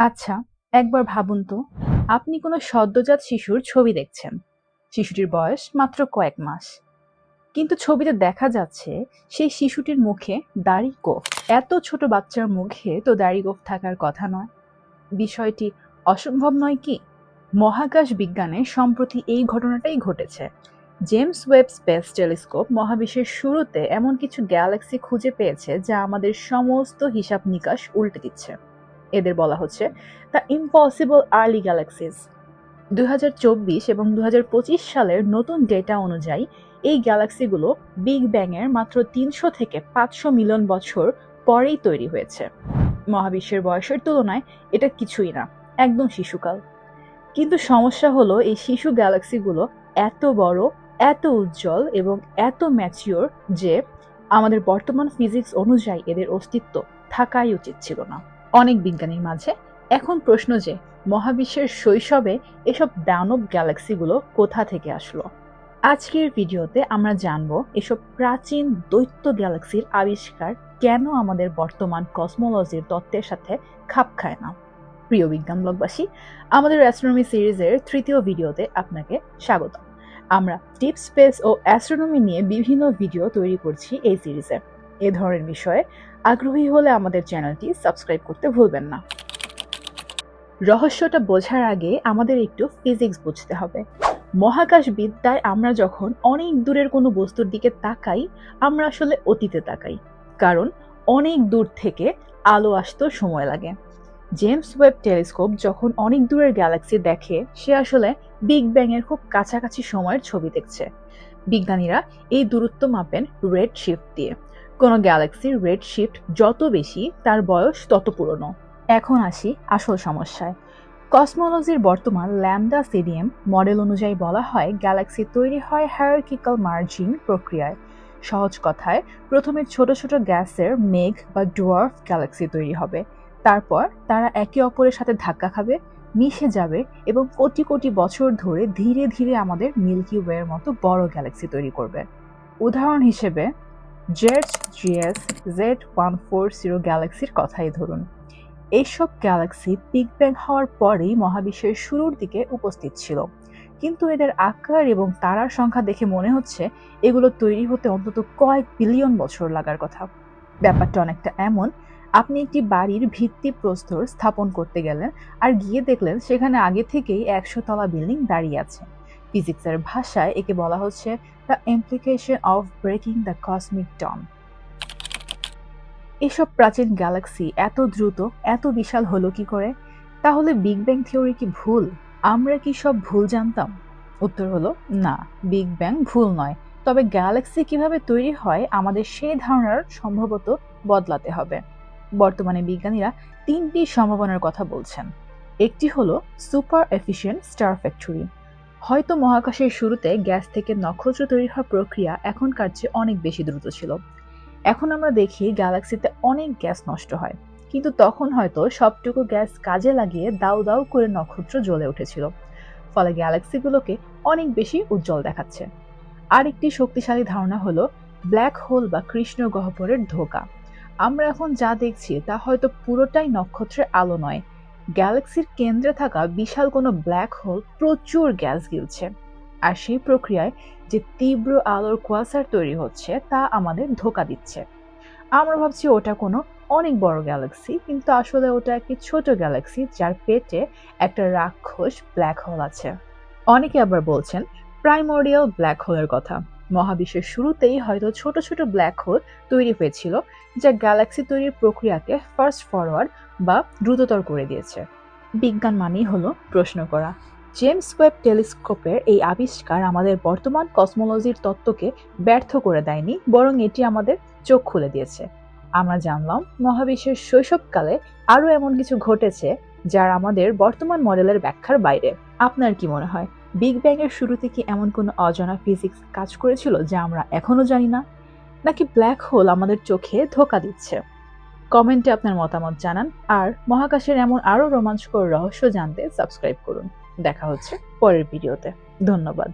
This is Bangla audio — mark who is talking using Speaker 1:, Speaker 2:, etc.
Speaker 1: আচ্ছা একবার ভাবুন তো, আপনি কোনো সদ্যজাত শিশুর ছবি দেখছেন। শিশুটির বয়স মাত্র কয়েক মাস। কিন্তু ছবিতে দেখা যাচ্ছে সেই শিশুটির মুখে দাড়ি গোফ। এত ছোট বাচ্চার মুখে তো দাড়ি গোফ থাকার কথা নয়। বিষয়টি অসম্ভব নয় কি? মহাকাশ বিজ্ঞানে সম্প্রতি এই ঘটনাটাই ঘটেছে। জেমস ওয়েব স্পেস টেলিস্কোপ মহাবিশ্বের শুরুতে এমন কিছু গ্যালাক্সি খুঁজে পেয়েছে যা আমাদের সমস্ত হিসাব নিকাশ উল্টে দিচ্ছে। এদের বলা হচ্ছে দ্য ইম্পসিবল আর্লি গ্যালাক্সিস দু হাজার চব্বিশ এবং দু হাজার পঁচিশ সালের নতুন ডেটা অনুযায়ী, এই গ্যালাক্সিগুলো বিগ ব্যাংয়ের মাত্র তিনশো থেকে পাঁচশো মিলিয়ন বছর পরেই তৈরি হয়েছে। মহাবিশ্বের বয়সের তুলনায় এটা কিছুই না, একদম শিশুকাল। কিন্তু সমস্যা হলো এই শিশু গ্যালাক্সিগুলো এত বড়, এত উজ্জ্বল এবং এত ম্যাচিওর যে আমাদের বর্তমান ফিজিক্স অনুযায়ী এদের অস্তিত্ব থাকাই উচিত ছিল না। অনেক বিজ্ঞানীর মাঝে। এখন প্রশ্ন যে, মহাবিশ্বের শৈশবে এসব দানব গ্যালাক্সিগুলো কোথা থেকে আসলো? আজকের ভিডিওতে আমরা জানব এসব প্রাচীন দৈত্য গ্যালাক্সির আবিষ্কার কেন আমাদের বর্তমান কসমোলজির তত্ত্বের সাথে খাপ খায় না। প্রিয় বিজ্ঞান ব্লগবাসী, আমাদের অ্যাস্ট্রোনমি সিরিজের তৃতীয় ভিডিওতে আপনাকে স্বাগত আমরা ডিপ স্পেস ও অ্যাস্ট্রোনমি নিয়ে বিভিন্ন ভিডিও তৈরি করছি এই সিরিজে। এ ধরনের বিষয়ে আগ্রহী হলে আমাদের চ্যানেলটি সাবস্ক্রাইব করতে ভুলবেন না। রহস্যটা বোঝার আগে আমাদের একটু ফিজিক্স বুঝতে হবে। মহাকাশ বিদ্যায় আমরা যখন অনেক দূরের কোনো বস্তুর দিকে তাকাই, আমরা আসলে অতীতে তাকাই। কারণ অনেক দূর থেকে আলো আসতে সময় লাগে। জেমস ওয়েব টেলিস্কোপ যখন অনেক দূরের গ্যালাক্সি দেখে, সে আসলে বিগ ব্যাং এর খুব কাছাকাছি সময়ের ছবি দেখছে। বিজ্ঞানীরা এই দূরত্ব মাপেন রেড শিফট দিয়ে। কোনো গ্যালাক্সির রেড শিফট যত বেশি, তার বয়স তত পুরনো। এখন আসি আসল সমস্যায়। কসমোলজির বর্তমান ল্যামডা সিডিএম মডেল অনুযায়ী বলা হয় গ্যালাক্সি তৈরি হয় হায়ারকিক্যাল মার্জিং প্রক্রিয়ায়। সহজ কথায়, প্রথমে ছোট ছোট গ্যাসের মেঘ বা ডুয়ার্ফ গ্যালাক্সি তৈরি হবে। তারপর তারা একে অপরের সাথে ধাক্কা খাবে, মিশে যাবে এবং কোটি কোটি বছর ধরে ধীরে ধীরে আমাদের মিল্কি ওয়ের মতো বড় গ্যালাক্সি তৈরি করবে। উদাহরণ হিসেবে JADES GS, Z one four zero গ্যালাক্সির কথাই ধরুন। এইসব গ্যালাক্সি বিগ ব্যাং হওয়ার পরেই মহাবিশ্বের শুরুর দিকে উপস্থিত ছিল। কিন্তু এদের আকার এবং তারার সংখ্যা দেখে মনে হচ্ছে এগুলো তৈরি হতে অন্তত কয়েক বিলিয়ন বছর লাগার কথা। ব্যাপারটা অনেকটা এমন, আপনি একটি বাড়ির ভিত্তি প্রস্তর স্থাপন করতে গেলেন আর গিয়ে দেখলেন সেখানে আগে থেকেই একশো তলা বিল্ডিং দাঁড়িয়ে আছে। ফিজিক্সের ভাষায় একে বলা হচ্ছে the implication of breaking the cosmic dawn এসব প্রাচীন গ্যালাক্সি এত দ্রুত, এত বিশাল হলো কি করে? তাহলে বিগ ব্যাং থিওরি কি ভুল? আমরা কি সব ভুল জানতাম? উত্তর হলো, না বিগ ব্যাং ভুল নয়। তবে গ্যালাক্সি কীভাবে তৈরি হয়, আমাদের সেই ধারণার সম্ভবত বদলাতে হবে। বর্তমানে বিজ্ঞানীরা তিনটি সম্ভাবনার কথা বলছেন। একটি হলো সুপার এফিশিয়েন্ট স্টার ফ্যাক্টরি হয়তো মহাকাশের শুরুতে গ্যাস থেকে নক্ষত্র তৈরি হওয়ার প্রক্রিয়া এখনকার চেয়ে অনেক বেশি দ্রুত ছিল। এখন আমরা দেখি গ্যালাক্সিতে অনেক গ্যাস নষ্ট হয়, কিন্তু তখন হয়তো সবটুকু গ্যাস কাজে লাগিয়ে দাউ দাউ করে নক্ষত্র জ্বলে উঠেছিল। ফলে গ্যালাক্সিগুলোকে অনেক বেশি উজ্জ্বল দেখাচ্ছে। আরেকটি শক্তিশালী ধারণা হলো ব্ল্যাক হোল বা কৃষ্ণ গহ্বরের ধোকা। আমরা এখন যা দেখছি তা হয়তো পুরোটাই নক্ষত্রের আলো নয় গ্যালাক্সির কেন্দ্রে থাকা বিশাল কোনো ব্ল্যাক হোল প্রচুর গ্যাস গিলছে। আর সেই প্রক্রিয়ায় যে তীব্র আলোর কুয়াশার তৈরি হচ্ছে, তা আমাদের ধোকা দিচ্ছে। আমরা ভাবছি ওটা কোনো অনেক বড় গ্যালাক্সি, কিন্তু আসলে ওটা একটি ছোট গ্যালাক্সি যার পেটে একটা রাক্ষস ব্ল্যাক হোল আছে। অনেকে আবার বলছেন, প্রাইমোরিয়াল ব্ল্যাক হোলের কথা। মহাবিশ্বের শুরুতেই হয়তো ছোট ছোট ব্ল্যাক হোল তৈরি হয়েছিল, যা গ্যালাক্সি তৈরির প্রক্রিয়াকে ফার্স্ট ফরওয়ার্ড বা দ্রুততর করে দিয়েছে। বিজ্ঞান মানেই হলো প্রশ্ন করা। জেমস ওয়েব টেলিস্কোপের এই আবিষ্কার আমাদের বর্তমান কসমোলজির তত্ত্বকে ব্যর্থ করে দেয়নি, বরং এটি আমাদের চোখ খুলে দিয়েছে। আমরা জানলাম, মহাবিশ্বের শৈশবকালে আরও এমন কিছু ঘটেছে যার আমাদের বর্তমান মডেলের ব্যাখ্যার বাইরে। আপনার কি মনে হয়, বিগ ব্যাং এর শুরুতে কি এমন কোনো অজানা ফিজিক্স কাজ করেছিল যা আমরা এখনও জানি না? নাকি ব্ল্যাক হোল আমাদের চোখে ধোকা দিচ্ছে? কমেন্টে আপনার মতামত জানান আর মহাকাশের এমন আরও রোমাঞ্চকর রহস্য জানতে সাবস্ক্রাইব করুন দেখা হচ্ছে পরের ভিডিওতে ধন্যবাদ